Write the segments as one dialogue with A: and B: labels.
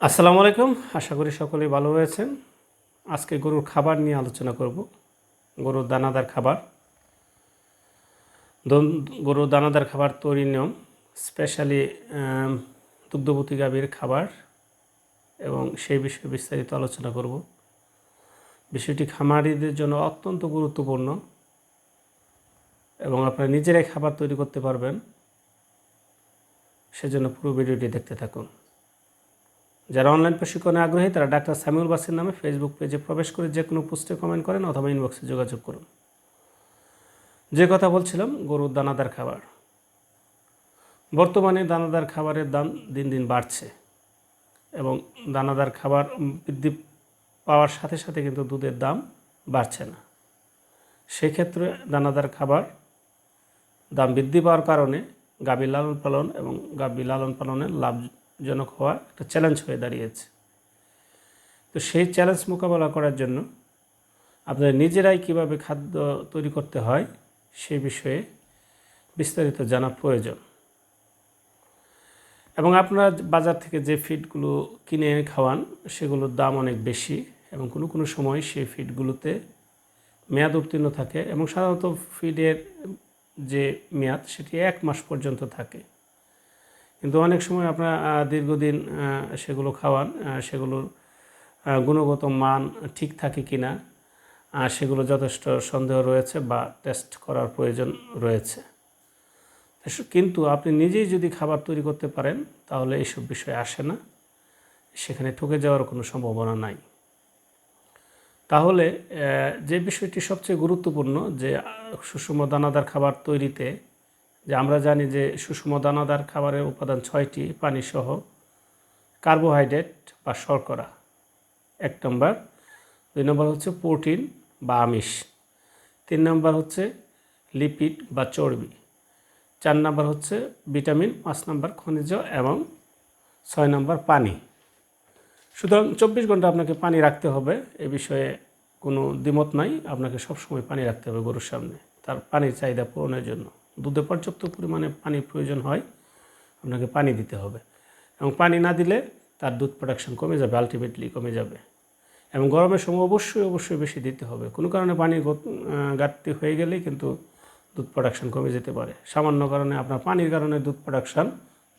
A: আসসালামু আলাইকুম। আশা করি সকলেই ভালো রয়েছেন আজকে গরুর খাবার নিয়ে আলোচনা করব। গরুর দানাদার খাবার। গরুর দানাদার খাবার তৈরির নিয়ম, স্পেশালি দুগ্ধবতী গাভীর খাবার এবং সেই বিষয়ে বিস্তারিত আলোচনা করব। বিষয়টি খামারিদের জন্য অত্যন্ত গুরুত্বপূর্ণ এবং আপনারা নিজেরাই খাবার তৈরি করতে পারবেন। সেজন্য পুরো ভিডিওটি দেখতে থাকুন। যারা অনলাইন প্রশিক্ষণে আগ্রহী, তারা ডাক্তার সামিউল বাসির নামে ফেসবুক পেজে প্রবেশ করে যে কোনো পোস্টে কমেন্ট করেন অথবা ইনবক্সে যোগাযোগ করুন। যে কথা বলছিলাম, গরুর দানাদার খাবার। বর্তমানে দানাদার খাবারের দাম দিন দিন বাড়ছে এবং দানাদার খাবার বৃদ্ধি পাওয়ার সাথে সাথে কিন্তু দুধের দাম বাড়ছে না। সেক্ষেত্রে দানাদার খাবার দাম বৃদ্ধি পাওয়ার কারণে গাভী লালন পালন এবং গাভী লালন পালনের লাভজনক হওয়া একটা চ্যালেঞ্জ হয়ে দাঁড়িয়েছে। তো সেই চ্যালেঞ্জ মোকাবেলা করার জন্য আপনারা নিজেরাই কীভাবে খাদ্য তৈরি করতে হয় সে বিষয়ে বিস্তারিত জানা প্রয়োজন। এবং আপনারা বাজার থেকে যে ফিডগুলো কিনে খাওয়ান, সেগুলোর দাম অনেক বেশি এবং কোনো কোনো সময় সেই ফিডগুলোতে মেয়াদ উত্তীর্ণ থাকে এবং সাধারণত ফিডের যে মেয়াদ, সেটি এক মাস পর্যন্ত থাকে। কিন্তু অনেক সময় আপনার দীর্ঘদিন সেগুলো খাওয়ান সেগুলোর গুণগত মান ঠিক থাকে কি না সেগুলো যথেষ্ট সন্দেহ রয়েছে বা টেস্ট করার প্রয়োজন রয়েছে। কিন্তু আপনি নিজেই যদি খাবার তৈরি করতে পারেন, তাহলে এইসব বিষয় আসে না। সেখানে ঠকে যাওয়ার কোনো সম্ভাবনা নাই। তাহলে যে বিষয়টি সবচেয়ে গুরুত্বপূর্ণ যে, সুষম দানাদার খাবার তৈরিতে যে আমরা জানি যে সুষম দানাদার খাবারের উপাদান ছয়টি, পানিসহ কার্বোহাইড্রেট বা শর্করা। এক নম্বর। দুই নম্বর হচ্ছে প্রোটিন বা আমিষ। তিন নম্বর হচ্ছে লিপিড বা চর্বি। চার নম্বর হচ্ছে ভিটামিন, পাঁচ নম্বর খনিজ এবং ছয় নম্বর পানি। সুতরাং চব্বিশ ঘণ্টা আপনাকে পানি রাখতে হবে। এ বিষয়ে কোনো দ্বিমত নাই। আপনাকে সবসময় পানি রাখতে হবে গরুর সামনে। তার পানির চাহিদা পূরণের জন্য। দুধে পর্যাপ্ত পরিমাণে পানির প্রয়োজন হয় আপনাকে পানি দিতে হবে। এবং পানি না দিলে তার দুধ প্রোডাকশন কমে যাবে আলটিমেটলি কমে যাবে। এবং গরমের সময় অবশ্যই অবশ্যই বেশি দিতে হবে। কোনো কারণে আহ, ঘাটতি হয়ে গেলেই কিন্তু দুধ প্রোডাকশন কমে যেতে পারে। সামান্য কারণে আপনার পানির কারণে দুধ প্রোডাকশন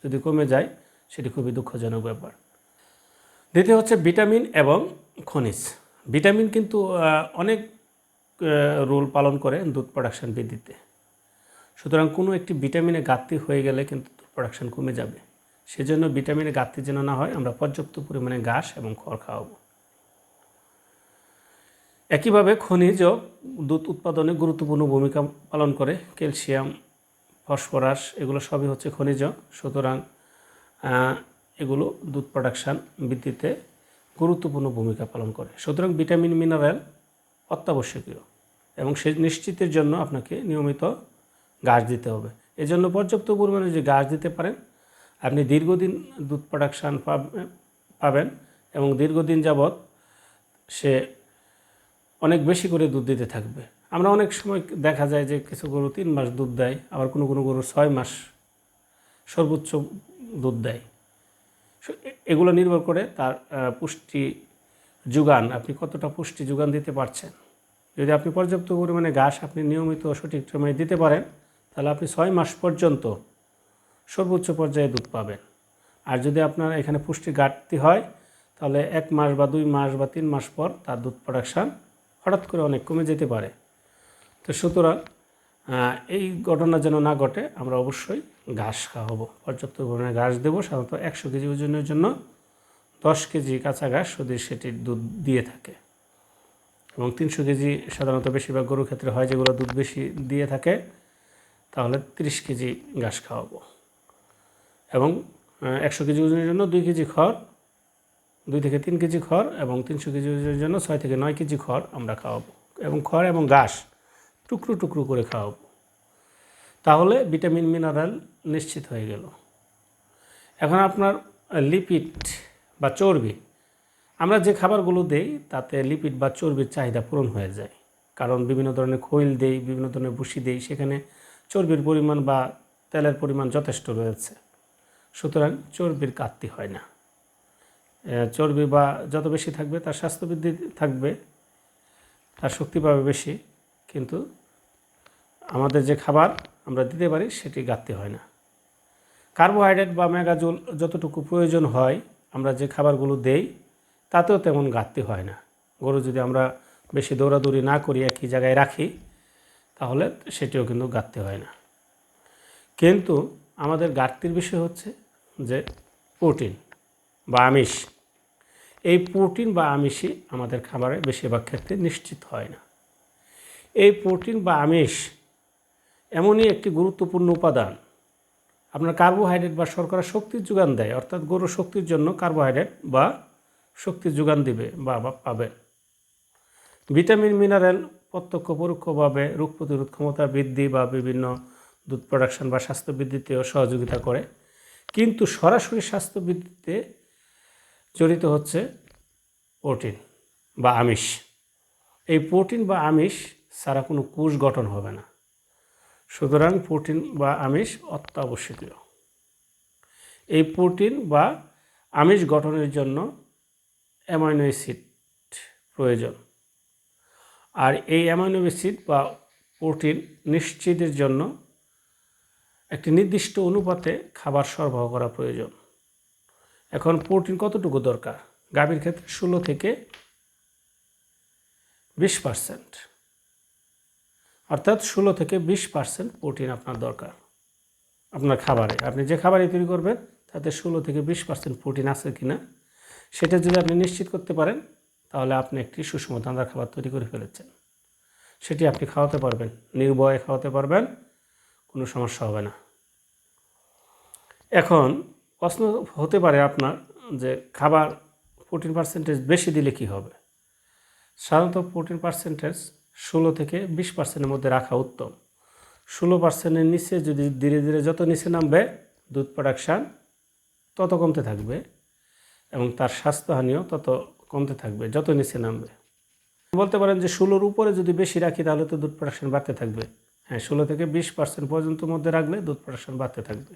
A: যদি কমে যায় সেটি খুবই দুঃখজনক ব্যাপার। দ্বিতীয় হচ্ছে ভিটামিন এবং খনিজ। ভিটামিন কিন্তু অনেক রোল পালন করে দুধ প্রোডাকশন বৃদ্ধিতে। সুতরাং কোনো একটি ভিটামিনে ঘাটতি হয়ে গেলে কিন্তু প্রোডাকশন কমে যাবে। সেজন্য ভিটামিনে ঘাটতি যেন না হয়, আমরা পর্যাপ্ত পরিমাণে ঘাস এবং খড় খাওয়াবো। একইভাবে খনিজ দুধ উৎপাদনে গুরুত্বপূর্ণ ভূমিকা পালন করে। ক্যালসিয়াম, ফসফরাস, এগুলো সবই হচ্ছে খনিজ। সুতরাং এগুলো দুধ প্রোডাকশান বৃদ্ধিতে গুরুত্বপূর্ণ ভূমিকা পালন করে। সুতরাং ভিটামিন মিনারেল অত্যাবশ্যকীয় এবং সে নিশ্চিতের জন্য আপনাকে নিয়মিত ঘাস দিতে হবে। এজন্য পর্যাপ্ত পরিমাণে যে ঘাস দিতে পারেন, আপনি দীর্ঘদিন দুধ প্রোডাকশান পাবেন এবং দীর্ঘদিন যাবৎ সে অনেক বেশি করে দুধ দিতে থাকবে। আমরা অনেক সময় দেখা যায় যে কিছু গরু তিন মাস দুধ দেয়, আবার কোনো কোনো গরু ছয় মাস সর্বোচ্চ দুধ দেয়। এগুলো নির্ভর করে তার পুষ্টি যোগান, আপনি কতটা পুষ্টি যোগান দিতে পারছেন। যদি আপনি পর্যাপ্ত পরিমাণে ঘাস আপনি নিয়মিত সঠিক সময়ে দিতে পারেন তাহলে আপনি ছয় মাস পর্যন্ত সর্বোচ্চ পর্যায়ে দুধ পাবেন। আর যদি আপনার এখানে পুষ্টি ঘাটতি হয়, তাহলে এক মাস বা দুই মাস বা তিন মাস পর তার দুধ প্রোডাকশান হঠাৎ করে অনেক কমে যেতে পারে। তো সুতরাং এই ঘটনা যেন না ঘটে, আমরা অবশ্যই ঘাস খাওয়াবো। পর্যাপ্ত পরিমাণে ঘাস দেবো, সাধারণত একশো কেজি ওজনের জন্য দশ কেজি কাঁচা ঘাস যদি সেটির দুধ দিয়ে থাকে। এবং তিনশো কেজি সাধারণত বেশিরভাগ গরুর ক্ষেত্রে হয় যেগুলো দুধ বেশি দিয়ে থাকে। তাহলে তিরিশ কেজি ঘাস খাওয়াবো। এবং একশো কেজি ওজনের জন্য দুই কেজি খড়, দুই থেকে তিন কেজি খড় এবং তিনশো কেজি ওজনের জন্য ছয় থেকে নয় কেজি খড় আমরা খাওয়াবো এবং খড় এবং ঘাস টুকরো টুকরো করে খাওয়াবো। তাহলে ভিটামিন, মিনারেল নিশ্চিত হয়ে গেল। এখন আপনার লিপিড বা চর্বি, আমরা যে খাবারগুলো দেই তাতে লিপিড বা চর্বির চাহিদা পূরণ হয়ে যায়। কারণ বিভিন্ন ধরনের খৈল দেই, বিভিন্ন ধরনের ভুসি দেই, সেখানে চর্বির পরিমাণ বা তেলের পরিমাণ যথেষ্ট রয়েছে। সুতরাং চর্বির ঘাটতি হয় না। চর্বি বা যত বেশি থাকবে, তার স্বাস্থ্য বৃদ্ধি থাকবে, তার শক্তি পাবে বেশি, কিন্তু আমাদের যে খাবার আমরা দিতে পারি, সেটি ঘাটতি হয় না। কার্বোহাইড্রেট বা মেগাজুল যতটুকু প্রয়োজন হয়, আমরা যে খাবারগুলো দেই, তাতেও তেমন ঘাটতি হয় না। গরু যদি আমরা বেশি দৌড়াদৌড়ি না করি, একই জায়গায় রাখি তাহলে সেটিও কিন্তু ঘাটতি হয় না। কিন্তু আমাদের ঘাটতির বিষয় হচ্ছে যে প্রোটিন বা আমিষ, এই প্রোটিন বা আমিষই আমাদের খাবারে বেশিরভাগ ক্ষেত্রে নিশ্চিত হয় না। এই প্রোটিন বা আমিষ এমনই একটি গুরুত্বপূর্ণ উপাদান। আপনার কার্বোহাইড্রেট বা শর্করা শক্তির যোগান দেয়, অর্থাৎ গরু শক্তির জন্য কার্বোহাইড্রেট বা শক্তির যোগান দিবে বা পাবেন ভিটামিন, মিনারেল প্রত্যক্ষ পরোক্ষভাবে রোগ প্রতিরোধ ক্ষমতা বৃদ্ধি বা বিভিন্ন দুধ প্রোডাকশন বা স্বাস্থ্য বৃদ্ধিতেও সহযোগিতা করে। কিন্তু সরাসরি স্বাস্থ্য বৃদ্ধিতে জড়িত হচ্ছে প্রোটিন বা আমিষ। এই প্রোটিন বা আমিষ ছাড়া কোনো কোষ গঠন হবে না। সুতরাং প্রোটিন বা আমিষ অত্যাবশ্যকীয়। এই প্রোটিন বা আমিষ গঠনের জন্য অ্যামাইনো অ্যাসিড প্রয়োজন। আর এই অ্যামাইনো অ্যাসিড বা প্রোটিন নিশ্চিতের জন্য একটি নির্দিষ্ট অনুপাতে খাবার সরবরাহ করা প্রয়োজন। এখন প্রোটিন কতটুকু দরকার? গাভীর ক্ষেত্রে ষোলো থেকে বিশ পার্সেন্ট। অর্থাৎ ষোলো থেকে বিশ পার্সেন্ট প্রোটিন আপনার দরকার, আপনার খাবারে। আপনি যে খাবারই তৈরি করবেন, তাতে ষোলো থেকে বিশ পার্সেন্ট প্রোটিন আছে কি না সেটা যদি আপনি নিশ্চিত করতে পারেন তাহলে আপনি একটি সুষম দানাদার খাবার তৈরি করে ফেলেছেন। সেটি আপনি খাওয়াতে পারবেন, নির্ভয়ে খাওয়াতে পারবেন, কোনো সমস্যা হবে না। এখন প্রশ্ন হতে পারে আপনার যে খাবার প্রোটিন পার্সেন্টেজ বেশি দিলে কি হবে? সাধারণত প্রোটিন পার্সেন্টেজ ষোলো থেকে বিশ পার্সেন্টের মধ্যে রাখা উত্তম। ষোলো পার্সেন্টের নিচে যদি ধীরে ধীরে যত নিচে নামবে, দুধ প্রোডাকশান তত কমতে থাকবে এবং তার স্বাস্থ্যহানিও তত কমতে থাকবে যত নিচে নামবে। বলতে পারেন যে ষোলোর উপরে যদি বেশি রাখি, তাহলে তো দুধ প্রোডাকশন বাড়তে থাকবে। হ্যাঁ ষোলো থেকে বিশ পার্সেন্ট পর্যন্ত মধ্যে রাখলে দুধ প্রোডাকশন বাড়তে থাকবে।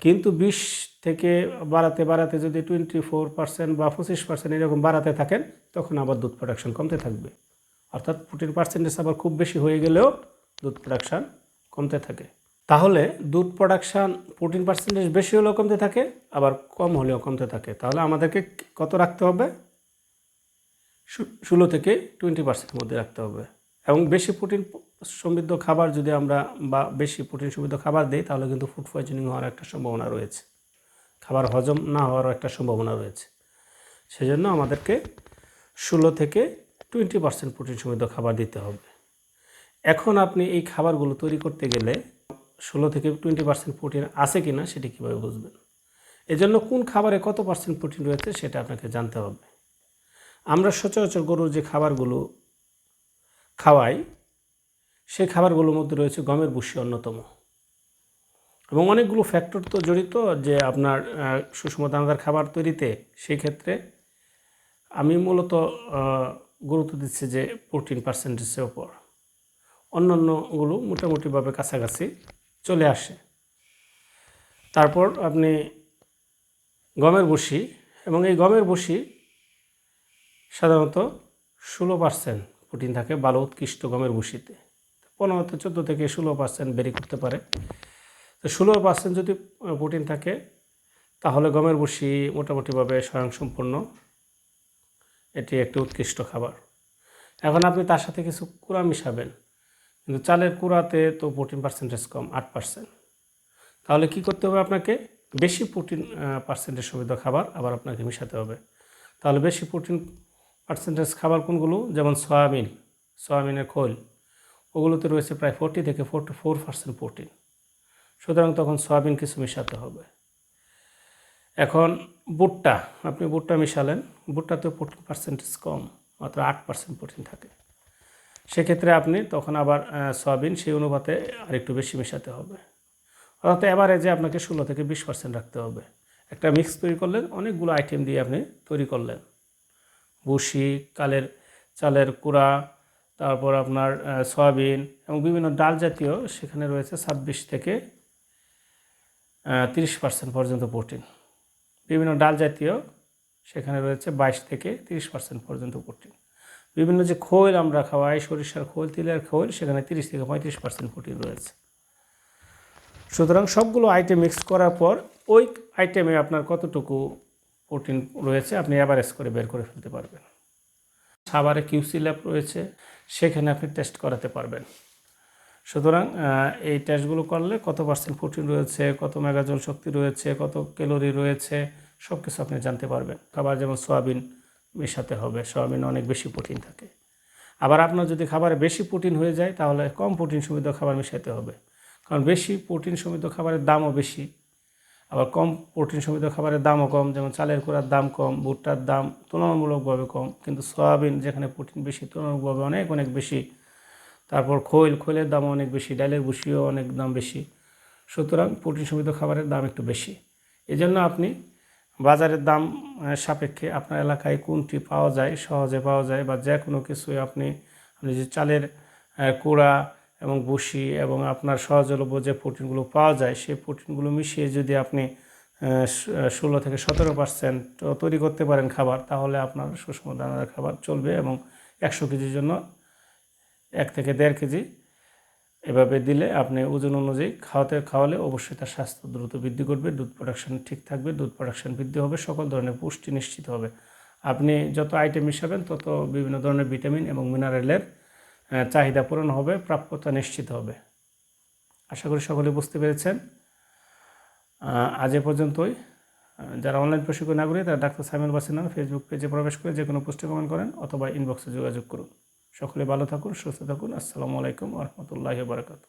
A: কিন্তু বিশ থেকে বাড়াতে বাড়াতে যদি টোয়েন্টি ফোর পার্সেন্ট বা পঁচিশ পার্সেন্ট এরকম বাড়াতে থাকেন, তখন আবার দুধ প্রোডাকশন কমতে থাকবে। অর্থাৎ প্রোটিন পার্সেন্টেজ আবার খুব বেশি হয়ে গেলেও দুধ প্রোডাকশান কমতে থাকে। তাহলে দুধ প্রোডাকশান প্রোটিন পার্সেন্টেজ বেশি হলেও কমতে থাকে, আবার কম হলেও কমতে থাকে। তাহলে আমাদেরকে কত রাখতে হবে? ষোলো থেকে টোয়েন্টি পার্সেন্টের মধ্যে রাখতে হবে। এবং বেশি প্রোটিন সমৃদ্ধ খাবার যদি আমরা বা বেশি প্রোটিন সমৃদ্ধ খাবার দিই, তাহলে কিন্তু ফুড পয়জনিং হওয়ার একটা সম্ভাবনা রয়েছে। খাবার হজম না হওয়ারও একটা সম্ভাবনা রয়েছে। সেজন্য আমাদেরকে ষোলো থেকে টোয়েন্টি পার্সেন্ট প্রোটিন সমৃদ্ধ খাবার দিতে হবে। এখন আপনি এই খাবারগুলো তৈরি করতে গেলে ষোলো থেকে টোয়েন্টি পার্সেন্ট প্রোটিন আছে কি না সেটি কীভাবে বুঝবেন? এজন্য কোন খাবারে কত পার্সেন্ট প্রোটিন রয়েছে সেটা আপনাকে জানতে হবে। আমরা সচরাচর গরুর যে খাবারগুলো খাওয়াই, সেই খাবারগুলোর মধ্যে রয়েছে গমের ভুসি অন্যতম। এবং অনেকগুলো ফ্যাক্টর তো জড়িত যে আপনার সুষম দানাদার খাবার তৈরিতে। সেই ক্ষেত্রে আমি মূলত গুরুত্ব দিচ্ছি যে প্রোটিন পার্সেন্টেজের ওপর অন্যান্যগুলো মোটামুটিভাবে কাছাকাছি চলে আসে। তারপর আপনি গমের বসি এবং এই গমের বসি সাধারণত ষোলো পার্সেন্ট প্রোটিন থাকে ভালো, উৎকৃষ্ট গমের বসিতে পনেরো থেকে চোদ্দ থেকে ষোলো পার্সেন্ট বেরি করতে পারে। তো ষোলো পার্সেন্ট যদি প্রোটিন থাকে, তাহলে গমের বসি মোটামুটিভাবে স্বয়ংসম্পূর্ণ। এটি একটি উৎকৃষ্ট খাবার। এখন আপনি তার সাথে কিছু কুড়া মিশাবেন। কিন্তু চালের কুড়াতে তো প্রোটিন পার্সেন্টেজ কম, আট পার্সেন্ট তাহলে কি করতে হবে আপনাকে? বেশি প্রোটিন পার্সেন্টেজ সুবিধা খাবার আবার আপনাকে মিশাতে হবে। তাহলে বেশি প্রোটিন পার্সেন্টেজ খাবার কোনগুলো? যেমন সয়াবিন, সয়াবিনের খোল, ওগুলোতে রয়েছে প্রায় ফোরটি থেকে ফোরটি ফোর পার্সেন্ট প্রোটিন। সুতরাং তখন সয়াবিন কিছু মেশাতে হবে। এখন বুটটা আপনি বুটটা মিশালেন বুটটাতেও প্রোটিন পার্সেন্টেজ কম, মাত্র আট পার্সেন্ট প্রোটিন থাকে। সেক্ষেত্রে আপনি তখন আবার সয়াবিন সেই অনুপাতে আরেকটু বেশি মেশাতে হবে। অর্থাৎ যে আপনাকে ষোলো থেকে বিশ পার্সেন্ট রাখতে হবে। একটা মিক্স তৈরি করলেন, অনেকগুলো আইটেম দিয়ে আপনি তৈরি করলেন। বুসি কালের চালের কুড়া, তারপর আপনার সয়াবিন এবং বিভিন্ন ডাল জাতীয় সেখানে রয়েছে ছাব্বিশ থেকে তিরিশ পার্সেন্ট পর্যন্ত প্রোটিন বিভিন্ন ডাল জাতীয় সেখানে রয়েছে বাইশ থেকে তিরিশ পার্সেন্ট পর্যন্ত প্রোটিন বিভিন্ন যে খোল আমরা খাওয়াই, সরিষার খোল, তিলের খোল, সেখানে তিরিশ থেকে পঁয়ত্রিশ পার্সেন্ট প্রোটিন রয়েছে। সুতরাং সবগুলো আইটেম মিক্স করার পর ওই আইটেমে আপনার কতটুকু প্রোটিন রয়েছে আপনি অ্যাভারেজ করে বের করে ফেলতে পারবেন। সাভারে কিউসি ল্যাব রয়েছে, সেখানে আপনি টেস্ট করাতে পারবেন। সুতরাং এই টেস্টগুলো করলে কত পার্সেন্ট প্রোটিন রয়েছে, কত মেগাজল শক্তি রয়েছে, কত ক্যালোরি রয়েছে সব কিছু আপনি জানতে পারবেন। খাবার যেমন সয়াবিন মেশাতে হবে, সয়াবিন অনেক বেশি প্রোটিন থাকে। আবার আপনার যদি খাবারে বেশি প্রোটিন হয়ে যায়, তাহলে কম প্রোটিন সমৃদ্ধ খাবার মেশাতে হবে। কারণ বেশি প্রোটিন সমৃদ্ধ খাবারের দামও বেশি। আবার কম প্রোটিন সমৃদ্ধ খাবারের দামও কম, যেমন চালের কুড়ার দাম কম, ভুট্টার দাম তুলনামূলকভাবে কম, কিন্তু সয়াবিন যেখানে প্রোটিন বেশি, তুলনামূলকভাবে অনেক অনেক বেশি। তারপর খৈল, খৈলের দাম অনেক বেশি, ডালের ভুসিও অনেক দাম বেশি। সুতরাং প্রোটিন সমৃদ্ধ খাবারের দাম একটু বেশি। এজন্য আপনি বাজারের দাম সাপেক্ষে আপনার এলাকায় কোনটি পাওয়া যায়, সহজে পাওয়া যায় বা যে কোনো কিছুই আপনি আপনি যে চালের কুড়া এবং বসি এবং আপনার সহজলভ্য যে প্রোটিনগুলো পাওয়া যায়, সেই প্রোটিনগুলো মিশিয়ে যদি আপনি ষোলো থেকে সতেরো পার্সেন্ট তৈরি করতে পারেন খাবার, তাহলে আপনার সুষম দানাদার খাবার চলবে এবং একশো কেজির জন্য এক থেকে দেড় কেজি এভাবে দিলে আপনি ওজন অনুযায়ী খাওয়াতে খাওয়ালে অবশ্যই তার স্বাস্থ্য দ্রুত বৃদ্ধি করবে, দুধ প্রোডাকশন ঠিক থাকবে, দুধ প্রোডাকশন বৃদ্ধি হবে, সকল ধরনের পুষ্টি নিশ্চিত হবে। আপনি যত আইটেম মিশাবেন, তত বিভিন্ন ধরনের ভিটামিন এবং মিনারেলের চাহিদা পূরণ হবে, প্রাপ্যতা নিশ্চিত হবে। আশা করি সকলে বুঝতে পেরেছেন। আজ এ পর্যন্তই। যারা অনলাইন প্রশিক্ষণ আগ্রহী তারা ডাক্তার সাইমন বাসির নামে ফেসবুক পেজে প্রবেশ করে যে কোনো পোস্টে কমেন্ট করেন অথবা ইনবক্সে যোগাযোগ করুন। সকলে ভালো থাকুন সুস্থ থাকুন। আসসালামু আলাইকুম রহমতুল্লাহ বারকাতু